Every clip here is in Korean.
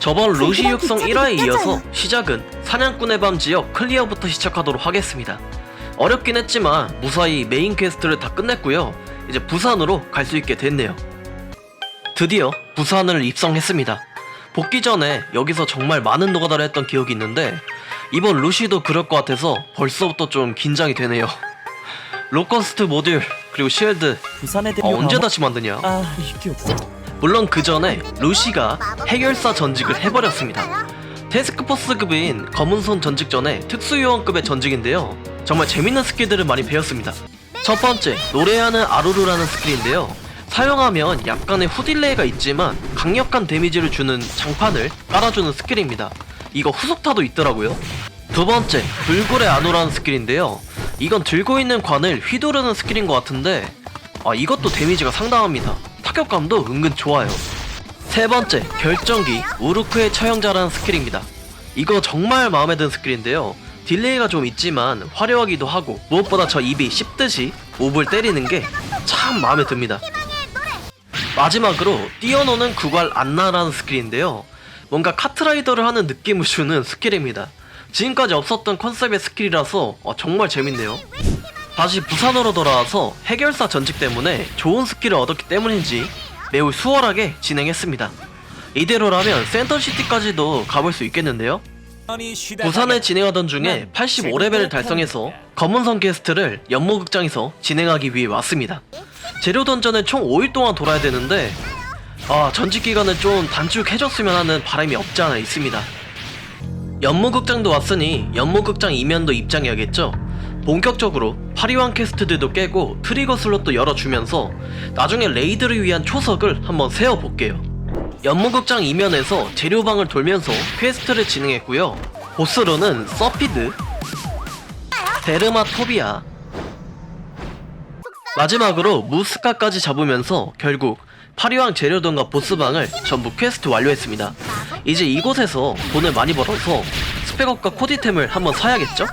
저번 루시 육성 기척이 1화에 이어서. 시작은 사냥꾼의 밤 지역 클리어부터 시작하도록 하겠습니다. 어렵긴 했지만 무사히 메인 퀘스트를 다 끝냈고요. 이제 부산으로 갈 수 있게 됐네요. 드디어 부산을 입성했습니다. 복귀 전에 여기서 정말 많은 노가다를 했던 기억이 있는데 이번 루시도 그럴 것 같아서 벌써부터 좀 긴장이 되네요. 로커스트 모듈 그리고 쉴드 부산에 어, 대한 언제 다시 만드냐? 아 이게 없어 물론 그 전에 루시가 해결사 전직을 해버렸습니다. 테스크포스급인 검은손 전직 전에 특수요원급의 전직인데요. 정말 재밌는 스킬들을 많이 배웠습니다. 첫 번째, 노래하는 아루루라는 스킬인데요. 사용하면 약간의 후딜레이가 있지만 강력한 데미지를 주는 장판을 깔아주는 스킬입니다. 이거 후속타도 있더라고요. 두 번째, 불굴의 아노라는 스킬인데요. 이건 들고 있는 관을 휘두르는 스킬인 것 같은데 아 이것도 데미지가 상당합니다. 타격감도 은근 좋아요. 세 번째, 결정기 우르크의 처형자라는 스킬입니다. 이거 정말 마음에 드는 스킬인데요. 딜레이가 좀 있지만 화려하기도 하고 무엇보다 저 입이 씹듯이 몹을 때리는 게 참 마음에 듭니다. 마지막으로 뛰어노는 구갈 안나라는 스킬인데요. 뭔가 카트라이더를 하는 느낌을 주는 스킬입니다. 지금까지 없었던 컨셉의 스킬이라서 어, 정말 재밌네요. 다시 부산으로 돌아와서 해결사 전직 때문에 좋은 스킬을 얻었기 때문인지 매우 수월하게 진행했습니다. 이대로라면 센터시티까지도 가볼 수 있겠는데요? 부산을 진행하던 중에 85레벨을 달성해서 검은선 게스트를 연모극장에서 진행하기 위해 왔습니다. 재료 던전을 총 5일 동안 돌아야 되는데 아 전직 기간을 좀 단축해줬으면 하는 바람이 없지 않아 있습니다. 연모극장도 왔으니 연모극장 이면도 입장해야겠죠? 본격적으로 파리왕 퀘스트들도 깨고 트리거 슬롯도 열어주면서 나중에 레이드를 위한 초석을 한번 세워볼게요. 연무극장 이면에서 재료방을 돌면서 퀘스트를 진행했고요. 보스로는 서피드, 데르마 토비아, 마지막으로 무스카까지 잡으면서 결국 파리왕 재료동과 보스방을 전부 퀘스트 완료했습니다. 이제 이곳에서 돈을 많이 벌어서 스펙업과 코디템을 한번 사야겠죠?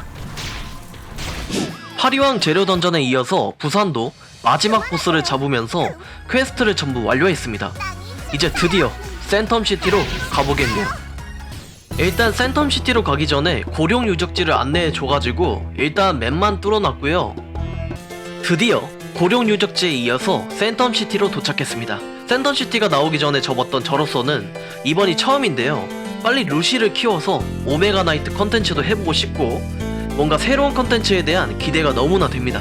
파리왕 재료 던전에 이어서 부산도 마지막 보스를 잡으면서 퀘스트를 전부 완료했습니다. 이제 드디어 센텀시티로 가보겠네요. 일단 센텀시티로 가기 전에 고룡 유적지를 안내해 줘가지고 일단 맵만 뚫어놨고요. 드디어 고룡 유적지에 이어서 센텀시티로 도착했습니다. 센텀시티가 나오기 전에 접었던 저로서는 이번이 처음인데요. 빨리 루시를 키워서 오메가 나이트 컨텐츠도 해보고 싶고 뭔가 새로운 컨텐츠에 대한 기대가 너무나 됩니다.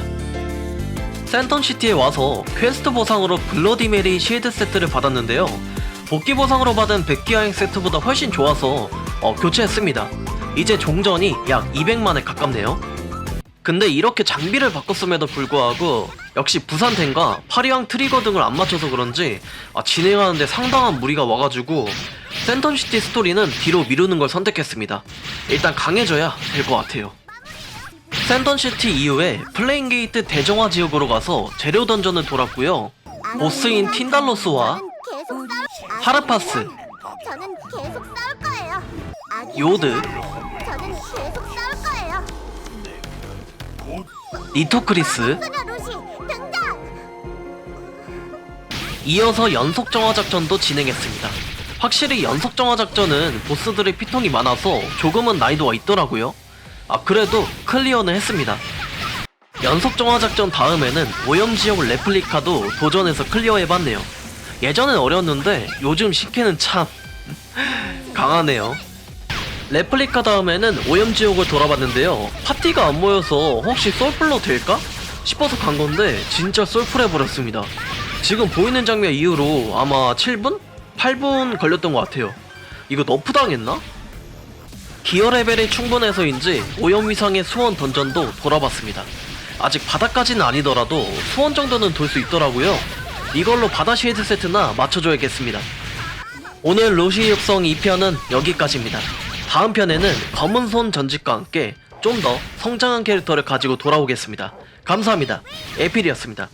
센텀시티에 와서 퀘스트 보상으로 블러디 메리 실드 세트를 받았는데요. 복귀 보상으로 받은 백기여행 세트보다 훨씬 좋아서 어, 교체했습니다. 이제 종전이 약 200만에 가깝네요. 근데 이렇게 장비를 바꿨음에도 불구하고 역시 부산텐과 파리왕 트리거 등을 안 맞춰서 그런지 아, 진행하는데 상당한 무리가 와가지고 센텀시티 스토리는 뒤로 미루는 걸 선택했습니다. 일단 강해져야 될 것 같아요. 센턴시티 이후에 플레인 게이트 대정화 지역으로 가서 재료 던전을 돌았고요. 보스인 틴달로스와 하르파스, 요드. 니토크리스. 이어서 연속 정화 작전도 진행했습니다. 확실히 연속 정화 작전은 보스들의 피통이 많아서 조금은 난이도가 있더라고요. 아 그래도 클리어는 했습니다. 연속 정화 작전 다음에는 오염 지역 레플리카도 도전해서 클리어해봤네요. 예전엔 어려웠는데 요즘 식혜는 참 강하네요. 레플리카 다음에는 오염 지옥을 돌아봤는데요. 파티가 안 모여서 혹시 솔플로 될까? 싶어서 간 건데 진짜 솔플 해버렸습니다. 지금 보이는 장면 이후로 아마 7분? 8분 걸렸던 것 같아요. 이거 너프 당했나? 기어 레벨이 충분해서인지 오염 위상의 수원 던전도 돌아봤습니다. 아직 바닥까지는 아니더라도 수원 정도는 돌 수 있더라고요. 이걸로 바다 쉐이드 세트나 맞춰줘야겠습니다. 오늘 로시 육성 2편은 여기까지입니다. 다음 편에는 검은 손 전직과 함께 좀 더 성장한 캐릭터를 가지고 돌아오겠습니다. 감사합니다. 에필이었습니다.